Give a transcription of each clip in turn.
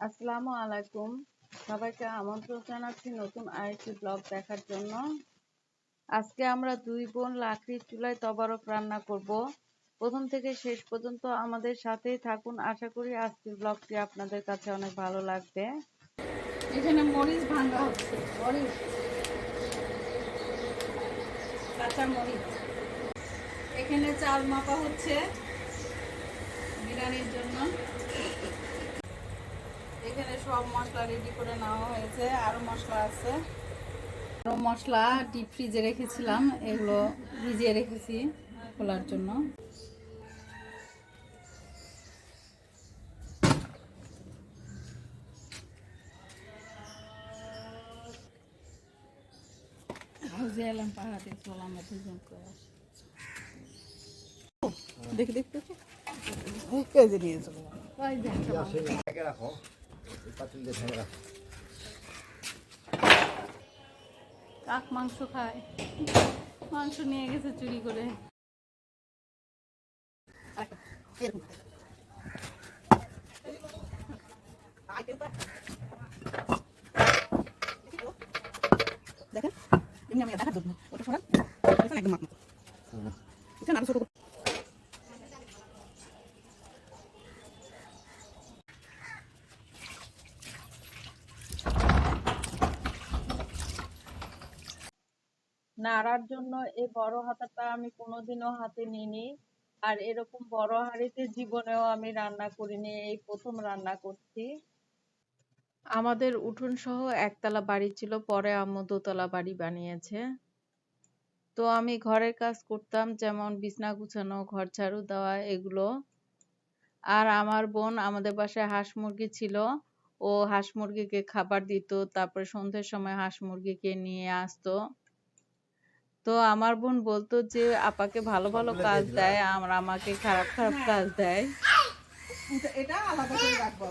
আসসালামু আলাইকুম। সবাইকে আমন্ত্রণ জানাচ্ছি নতুন আরেকটি ব্লগ দেখার জন্য। আজকে আমরা দুই বোন লাকড়ির চুলায় তবারক রান্না করব। প্রথম থেকে শেষ পর্যন্ত আমাদের সাথেই থাকুন। আশা করি আজকের ব্লগটি আপনাদের কাছে অনেক ভালো লাগবে। এখানে মরিচ ভাঙা হচ্ছে। মরিচ। কাঁচা মরিচ। এখানে চাল মাপা হচ্ছে বিরিয়ানির জন্য। এখানে সব মশলা রেডি করে নেওয়া হয়েছে আরও মশলা আছে। আরও মশলা ডিপ ফ্রিজে রেখেছিলাম এগুলো ভিজিয়ে রেখেছি খোলার জন্য। এলাম পাহাড়ে চলাম। দেখি দেখতে নিয়ে চলো। রাখো। কাক মাংস খায়? মাংস নিয়ে গেছে চুরি করে দেখেন এমনি আমি দেখার জন্য ওটা সরান এখানে একদম মাপ এখানে আরও ছোট করে- নাড়ার জন্য এই বড় হাতাটা আমি কোনোদিনও হাতে নিইনি। আর এরকম বড় হাঁড়িতে জীবনেও আমি রান্না করিনি, এই প্রথম রান্না করছি। আমাদের উঠোন সহ একতলা বাড়ি ছিল, পরে আম্মু দোতলা বাড়ি বানিয়েছে। তো আমি ঘরের কাজ করতাম, যেমন বিছনা গুছানো, ঘর ঝাড়ু দেওয়া, এগুলো। আর আমার বোন আমাদের বাসায় হাঁস মুরগি ছিল, ও হাঁস মুরগিকে খাবার দিত, তারপরে সন্ধ্যের সময় হাঁস মুরগিকে নিয়ে আসতো। তো আমার বোন বলতো যে আপাকে ভালো ভালো কাজ দেয় আর আমাকে খারাপ খারাপ কাজ দেয়। এটা- এটা আলাদা করে রাখব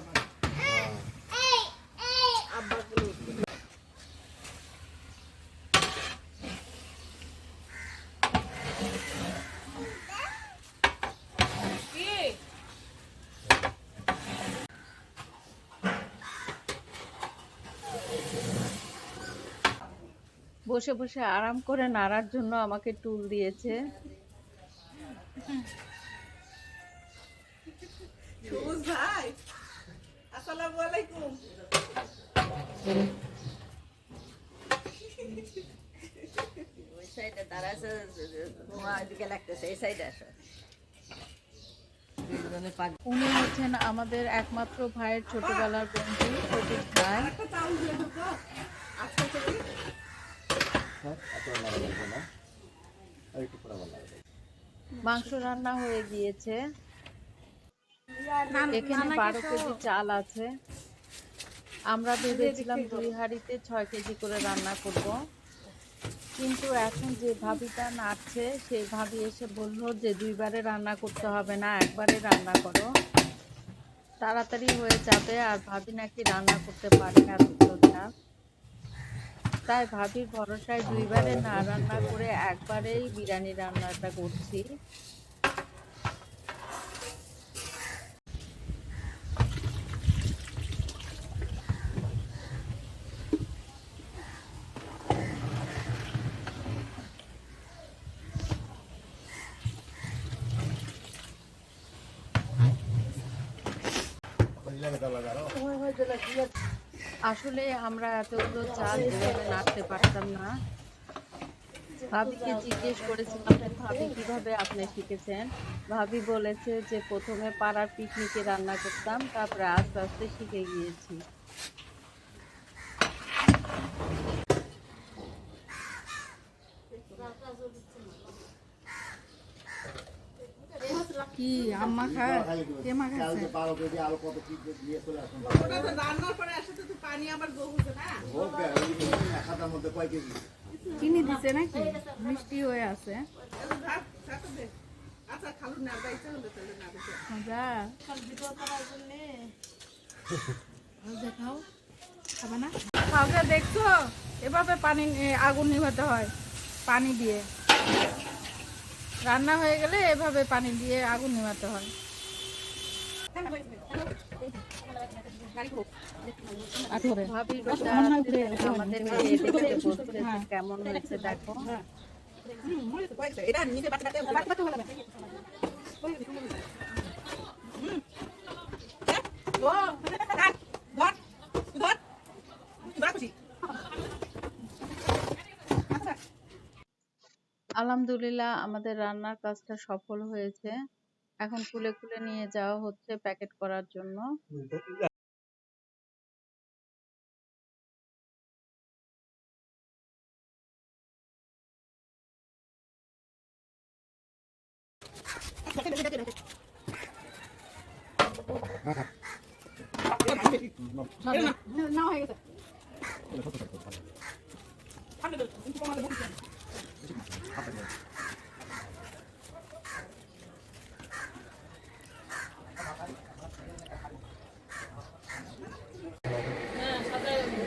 বসে বসে আরাম করে নাড়ার জন্য আমাকে টুল দিয়েছে। সবুজ ভাই আসসালামু আলাইকুম। ওই সাইডে তারা আছে লাগতেছে এই সাইডে আসো। উনি হচ্ছেন আমাদের একমাত্র ভাইয়ের ছোটবেলার বন্ধু প্রদীপ ভাই। এত লাগবে না আর একটু পরে লাগবে মাংস রান্না হয়ে গিয়েছে। এখানে বারো কেজি চাল আছে। আমরা ভেবেছিলাম দুই হাঁড়িতে ছয় কেজি করে রান্না করব। কিন্তু এখন যে ভাবিটা নাড়ছে সেই ভাবি এসে বলল যে দুইবারে রান্না করতে হবে না একবারে রান্না করো। তাড়াতাড়ি হয়ে যাবে আর ভাবি নাকি রান্না করতে পারে না এতগুলো চাল তাই ভাবির ভরসায় দুইবারে না রান্না করে একবারেই বিরিয়ানি রান্নাটা করছি। ওই লাগে দাও লাগারো আসলে আমরা এতগুলো চাল এভাবে নাড়তে পারতাম না, ভাবিকে জিজ্ঞেস করেছিলাম, ভাবি, কীভাবে আপনি শিখেছেন? ভাবি বলেছে যে, প্রথমে পাড়ার পিকনিকে রান্না করতাম, তারপরে আস্তে আস্তে শিখে গিয়েছি। কি আম্মা খায়? কে মা চাল খাচ্ছে যে বারো কেজি কত কি দিয়ে চলে আসুন ওটা তো রান্নার পরে আসলে তো পানি আবার বহুছে না? এক মধ্যে কয় কেজি? চিনি দিছে নাকি? মিষ্টি হয়ে আছে। আচ্ছা খালু না দেখাও খাবে না? খাওয়া দেখছ? এভাবে পানি আগুন নিভাতে হয় পানি দিয়ে। রান্না হয়ে গেলে এভাবে পানি দিয়ে আগুন নিভাতে হয়। মনে হয় কেমন দেখো আলহামদুলিল্লাহ আমাদের রান্নার কাজটা সফল হয়েছে। এখন খুলে খুলে নিয়ে যাওয়া হচ্ছে প্যাকেট করার জন্য। না, হয়ে গেছে।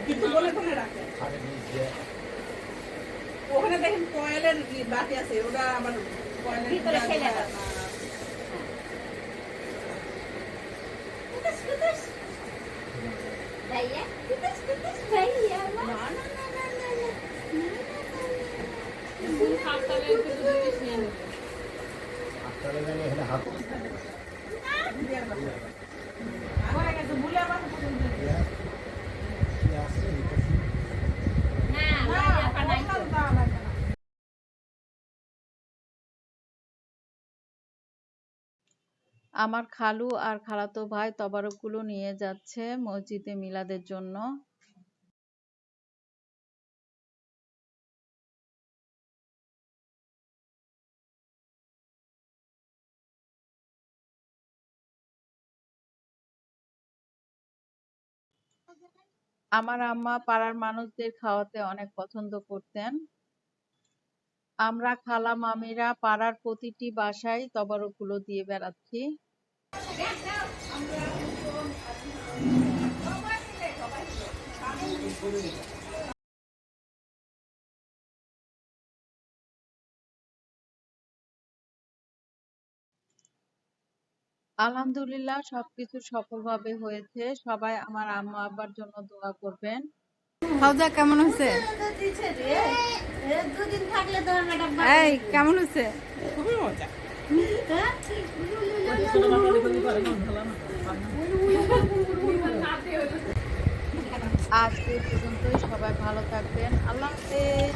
কিন্তু বলে ফোনে রাখে ওখানে দেখেন কয়েলের বাটি আছে ওটা আবার কয়েলের ভিতরে ফেলে ভাইয়া আমার খালু আর খালাতো ভাই তবারকগুলো নিয়ে যাচ্ছে মসজিদে মিলাদের জন্য। আমার আম্মা পাড়ার মানুষদের খাওয়াতে অনেক পছন্দ করতেন। আমরা খালা মামিরা পাড়ার প্রতিটি বাসায় তবারকগুলো দিয়ে বেড়াচ্ছি। আলহামদুলিল্লাহ সবকিছু সফলভাবে হয়েছে। সবাই আমার আম্মা আব্বার জন্য দোয়া করবেন। ফাউজা কেমন হয়েছে? এই কেমন হয়েছে? খুবই মজা আজ এই পর্যন্তই সবাই ভালো থাকবেন। আল্লাহ হাফেজ।